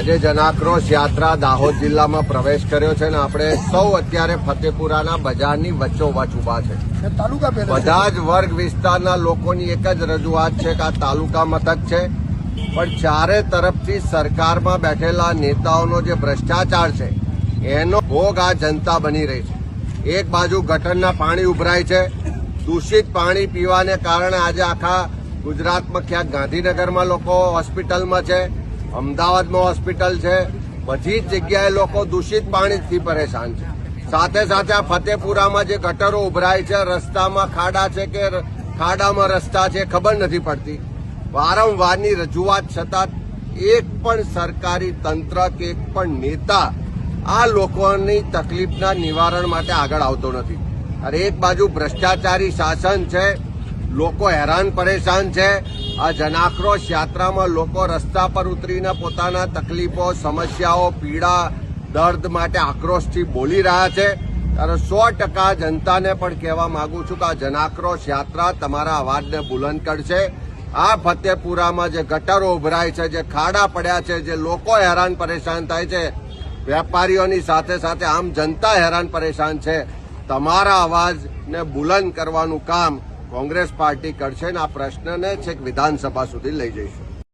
આજે જનાક્રોશ યાત્રા દાહોદ જિલ્લામાં પ્રવેશ કર્યો છે ને આપણે સૌ અત્યારે ફતેપુરાના બજારની વચ્ચોવચ ઊભા છે. બધા જ વર્ગ વિસ્તારના લોકોની એક જ રજૂઆત છે કે આ તાલુકા મથક છે. પણ ચારે તરફથી સરકારમાં બેઠેલા નેતાઓનો જે ભ્રષ્ટાચાર છે એનો ભોગ આ જનતા બની રહી છે. એક બાજુ ગટરના પાણી ઉભરાય છે. દૂષિત પાણી પીવાને કારણે આજે આખા ગુજરાતમાં ક્યાંક ગાંધીનગરમાં લોકો હોસ્પિટલમાં છે. અમદાવાદમાં હોસ્પિટલ છે. બધી જ જગ્યાએ લોકો દૂષિત પાણીથી પરેશાન છે. સાથે સાથે આ ફતેપુરામાં જે ગટરો ઉભરાય છે, રસ્તામાં ખાડા છે કે ખાડામાં રસ્તા છે, ખબર નથી પડતી. વારંવારની રજૂઆત છતાં એક પણ સરકારી તંત્ર કે એક પણ નેતા આ લોકોની તકલીફના નિવારણ માટે આગળ આવતો નથી. અરે એક બાજુ ભ્રષ્ટાચારી શાસન છે, લોકો હેરાન પરેશાન છે આ જનાક્રોશ યાત્રામાં લોકો રસ્તા પર ઉતરીને પોતાના તકલીફો, સમસ્યાઓ, પીડા, દર્દ માટે આક્રોશથી બોલી રહ્યા છે. ત્યારે સો ટકા જનતાને પણ કહેવા માંગુ છું કે આ જનાક્રોશ યાત્રા તમારા અવાજને બુલંદ કરશે. આ ફતેપુરામાં જે ગટરો ઉભરાય છે, જે ખાડા પડ્યા છે, જે લોકો હેરાન પરેશાન થાય છે, વેપારીઓની સાથે સાથે આમ જનતા હેરાન પરેશાન છે. તમારા અવાજને બુલંદ કરવાનું કામ કોંગ્રેસ પાર્ટી કરશે અને આ પ્રશ્નને છેક વિધાનસભા સુધી લઈ જઈશું.